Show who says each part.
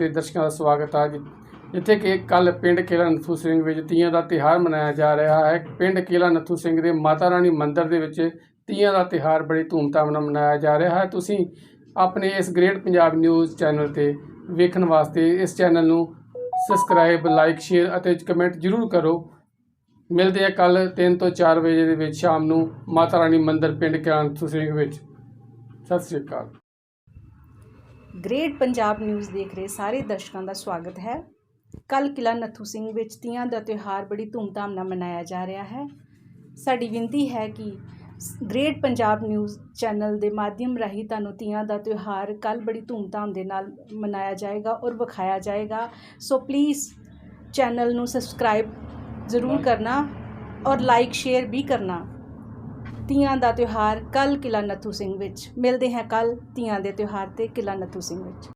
Speaker 1: ਦੇ ਦਰਸ਼ਕਾਂ ਦਾ ਸਵਾਗਤ ਹੈ ਜਿ- ਜਿੱਥੇ ਕਿ ਕੱਲ ਪਿੰਡ ਕੇਲਾ ਨੱਥੂ ਸਿੰਘ ਵਿੱਚ ਤੀਆਂ ਦਾ ਤਿਹਾਰ ਮਨਾਇਆ ਜਾ ਰਿਹਾ ਹੈ। ਪਿੰਡ ਕੇਲਾ ਨਥੂ ਸਿੰਘ ਦੇ ਮਾਤਾ ਰਾਣੀ ਮੰਦਿਰ ਦੇ ਵਿੱਚ ਤੀਆਂ ਦਾ ਤਿਹਾਰ ਬੜੀ ਧੂਮਧਾਮ ਨਾਲ ਮਨਾਇਆ ਜਾ ਰਿਹਾ ਹੈ। ਤੁਸੀਂ ਆਪਣੇ ਇਸ ਗ੍ਰੇਟ ਪੰਜਾਬ ਨਿਊਜ਼ ਚੈਨਲ ਤੇ ਵੇਖਣ ਵਾਸਤੇ ਇਸ ਚੈਨਲ ਨੂੰ ਸਬਸਕ੍ਰਾਈਬ, ਲਾਈਕ, ਸ਼ੇਅਰ ਅਤੇ ਕਮੈਂਟ ਜ਼ਰੂਰ ਕਰੋ। ਮਿਲਦੇ ਆ ਕੱਲ 3 ਤੋਂ 4 ਵਜੇ ਦੇ ਵਿੱਚ ਸ਼ਾਮ ਨੂੰ ਮਾਤਾ ਰਾਣੀ ਮੰਦਿਰ ਪਿੰਡ ਕੇਲਾ ਨੱਥੂ ਸਿੰਘ ਵਿੱਚ। ਸਤਿ ਸ੍ਰੀ ਅਕਾਲ।
Speaker 2: ਗ੍ਰੇਟ ਪੰਜਾਬ ਨਿਊਜ਼ ਦੇਖ ਰਹੇ ਸਾਰੇ ਦਰਸ਼ਕਾਂ ਦਾ ਸਵਾਗਤ ਹੈ। ਕੱਲ ਕਿਲਾ ਨੱਥੂ ਸਿੰਘ ਵਿੱਚ ਤੀਆਂ ਦਾ ਤਿਉਹਾਰ ਬੜੀ ਧੂਮਧਾਮ ਨਾਲ ਮਨਾਇਆ ਜਾ ਰਿਹਾ ਹੈ। ਸਾਡੀ ਬੇਨਤੀ ਹੈ ਕਿ ਗ੍ਰੇਟ ਪੰਜਾਬ ਨਿਊਜ਼ ਚੈਨਲ ਦੇ ਮਾਧਿਅਮ ਰਾਹੀਂ ਤੁਹਾਨੂੰ ਤੀਆਂ ਦਾ ਤਿਉਹਾਰ ਕੱਲ ਬੜੀ ਧੂਮਧਾਮ ਦੇ ਨਾਲ ਮਨਾਇਆ ਜਾਏਗਾ ਔਰ ਵਿਖਾਇਆ ਜਾਏਗਾ। ਸੋ ਪਲੀਜ਼ ਚੈਨਲ ਨੂੰ ਸਬਸਕ੍ਰਾਈਬ ਜ਼ਰੂਰ ਕਰਨਾ ਔਰ ਲਾਈਕ, ਸ਼ੇਅਰ ਵੀ ਕਰਨਾ। ਤੀਆਂ ਦਾ ਤਿਉਹਾਰ ਕੱਲ੍ਹ ਕਿਲ੍ਹਾ ਨੱਥੂ ਸਿੰਘ ਵਿੱਚ। ਮਿਲਦੇ ਹਾਂ ਕੱਲ੍ਹ ਤੀਆਂ ਦੇ ਤਿਉਹਾਰ ਤੇ ਕਿਲ੍ਹਾ ਨੱਥੂ ਸਿੰਘ ਵਿੱਚ।